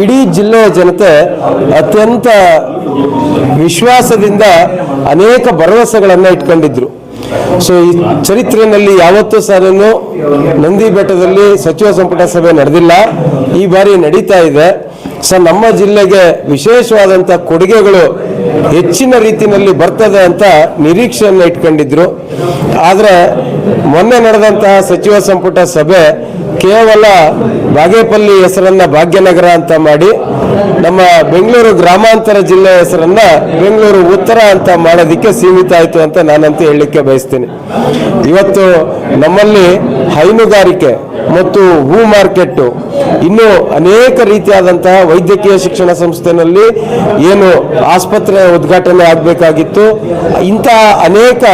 ಇಡೀ ಜಿಲ್ಲೆಯ ಜನತೆ ಅತ್ಯಂತ ವಿಶ್ವಾಸದಿಂದ ಅನೇಕ ಭರವಸೆಗಳನ್ನು ಇಟ್ಕೊಂಡಿದ್ರು. ಸೊ ಈ ಚರಿತ್ರೆಯಲ್ಲಿ ಯಾವತ್ತೂ ಸಾರನು ನಂದಿ ಬೆಟ್ಟದಲ್ಲಿ ಸಚಿವ ಸಂಪುಟ ಸಭೆ ನಡೆದಿಲ್ಲ. ಈ ಬಾರಿ ನಡೀತಾ ಇದೆ. ಸೊ ನಮ್ಮ ಜಿಲ್ಲೆಗೆ ವಿಶೇಷವಾದಂಥ ಕೊಡುಗೆಗಳು ಹೆಚ್ಚಿನ ರೀತಿಯಲ್ಲಿ ಬರ್ತದೆ ಅಂತ ನಿರೀಕ್ಷೆಯನ್ನು ಇಟ್ಕೊಂಡಿದ್ರು. ಆದರೆ ಮೊನ್ನೆ ನಡೆದಂತಹ ಸಚಿವ ಸಂಪುಟ ಸಭೆ ಕೇವಲ ಬಾಗೇಪಲ್ಲಿ ಹೆಸರನ್ನ ಭಾಗ್ಯನಗರ ಅಂತ ಮಾಡಿ ನಮ್ಮ ಬೆಂಗಳೂರು ಗ್ರಾಮಾಂತರ ಜಿಲ್ಲೆ ಹೆಸರನ್ನ ಬೆಂಗಳೂರು ಉತ್ತರ ಅಂತ ಮಾಡೋದಕ್ಕೆ ಸೀಮಿತ ಆಯಿತು ಅಂತ ನಾನಂತೂ ಹೇಳಲಿಕ್ಕೆ ಬಯಸ್ತೀನಿ. ಇವತ್ತು ನಮ್ಮಲ್ಲಿ ಹೈನುಗಾರಿಕೆ ಮತ್ತು ಹೂ ಮಾರ್ಕೆಟ್ಟು ಇನ್ನು ಅನೇಕ ರೀತಿಯಾದಂತಹ ವೈದ್ಯಕೀಯ ಶಿಕ್ಷಣ ಸಂಸ್ಥೆನಲ್ಲಿ ಏನು ಆಸ್ಪತ್ರೆ ಉದ್ಘಾಟನೆ ಆಗಬೇಕಾಗಿತ್ತು. ಇಂತಹ ಅನೇಕ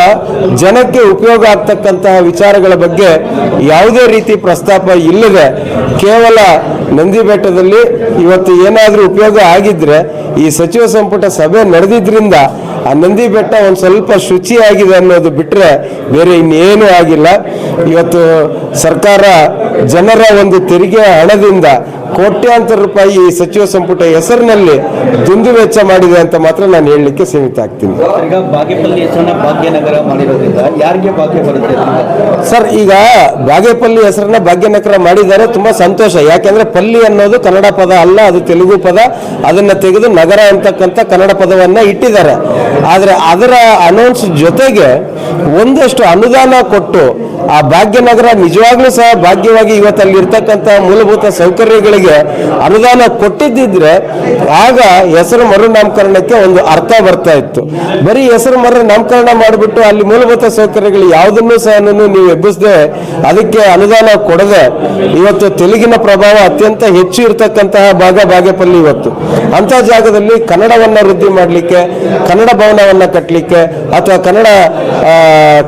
ಜನಕ್ಕೆ ಉಪಯೋಗ ಆಗ್ತಕ್ಕಂತಹ ವಿಚಾರಗಳ ಬಗ್ಗೆ ಯಾವುದೇ ರೀತಿ ಪ್ರಸ್ತಾಪ ಇಲ್ಲದೆ ಕೇವಲ ನಂದಿ ಬೆಟ್ಟದಲ್ಲಿ ಇವತ್ತು ಏನಾದರೂ ಉಪಯೋಗ ಆಗಿದ್ರೆ ಈ ಸಚಿವ ಸಂಪುಟ ಸಭೆ ನಡೆದಿದ್ರಿಂದ ಆ ನಂದಿ ಬೆಟ್ಟ ಒಂದು ಸ್ವಲ್ಪ ಶುಚಿಯಾಗಿದೆ ಅನ್ನೋದು ಬಿಟ್ಟರೆ ಬೇರೆ ಇನ್ನೇನೂ ಆಗಿಲ್ಲ. ಇವತ್ತು ಸರ್ಕಾರ ಜನರ ಒಂದು ತೆರಿಗೆ ಹಣದಿಂದ ಕೋಟ್ಯಾಂತರ ರೂಪಾಯಿ ಈ ಸಚಿವ ಸಂಪುಟ ಹೆಸರಿನಲ್ಲಿ ದುಂದು ವೆಚ್ಚ ಮಾಡಿದೆ ಅಂತ ಮಾತ್ರ ನಾನು ಹೇಳಲಿಕ್ಕೆ ಸೀಮಿತ ಆಗ್ತೀನಿ. ಸರ್ ಈಗ ಬಾಗೇಪಲ್ಲಿ ಹೆಸರನ್ನ ಭಾಗ್ಯನಗರ ಮಾಡಿದ್ದಾರೆ ತುಂಬಾ ಸಂತೋಷ. ಯಾಕೆಂದ್ರೆ ಪಲ್ಲಿ ಅನ್ನೋದು ಕನ್ನಡ ಪದ ಅಲ್ಲ ಅದು ತೆಲುಗು ಪದ. ಅದನ್ನ ತೆಗೆದು ನಗರ ಅಂತಕ್ಕಂಥ ಕನ್ನಡ ಪದವನ್ನ ಇಟ್ಟಿದ್ದಾರೆ. ಆದರೆ ಅದರ ಅನೌನ್ಸ್ ಜೊತೆಗೆ ಒಂದಷ್ಟು ಅನುದಾನ ಕೊಟ್ಟು ಆ ಭಾಗ್ಯನಗರ ನಿಜವಾಗ್ಲೂ ಸಹ ಭಾಗ್ಯವಾಗಿ ಇವತ್ತಲ್ಲಿ ಇರ್ತಕ್ಕಂಥ ಮೂಲಭೂತ ಸೌಕರ್ಯಗಳಿಗೆ ಅನುದಾನ ಕೊಟ್ಟಿದ್ದಿದ್ರೆ ಆಗ ಹೆಸರು ಮರುನಾಮಕರಣಕ್ಕೆ ಒಂದು ಅರ್ಥ ಬರ್ತಾ ಇತ್ತು. ಬರೀ ಹೆಸರು ಮರು ನಾಮಕರಣ ಮಾಡಿಬಿಟ್ಟು ಅಲ್ಲಿ ಮೂಲಭೂತ ಸೌಕರ್ಯಗಳು ಯಾವುದನ್ನು ಸಹ ನೀವು ಎಬ್ಬಿಸದೆ ಅದಕ್ಕೆ ಅನುದಾನ ಕೊಡದೆ ಇವತ್ತು ತೆಲುಗಿನ ಪ್ರಭಾವ ಅತ್ಯಂತ ಹೆಚ್ಚು ಇರತಕ್ಕಂತಹ ಭಾಗ ಬಾಗೇಪಲ್ಲಿ ಇವತ್ತು. ಅಂತ ಜಾಗದಲ್ಲಿ ಕನ್ನಡವನ್ನ ವೃದ್ಧಿ ಮಾಡಲಿಕ್ಕೆ, ಕನ್ನಡ ಭವನವನ್ನ ಕಟ್ಟಲಿಕ್ಕೆ ಅಥವಾ ಕನ್ನಡ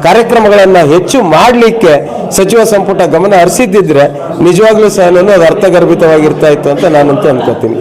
ಕಾರ್ಯಕ್ರಮಗಳನ್ನ ಹೆಚ್ಚು ಮಾಡಲಿಕ್ಕೆ ಸಚಿವ ಸಂಪುಟ ಗಮನ ಹರಿಸಿದ್ದಿದ್ರೆ ನಿಜವಾಗ್ಲೂ ಸಹ ಅದು ಅರ್ಥಗರ್ಭಿತವಾಗಿರ್ತಾ ಇತ್ತು ಅಂತ ನಾನಂತೂ ಅನ್ಕೋತೀನಿ.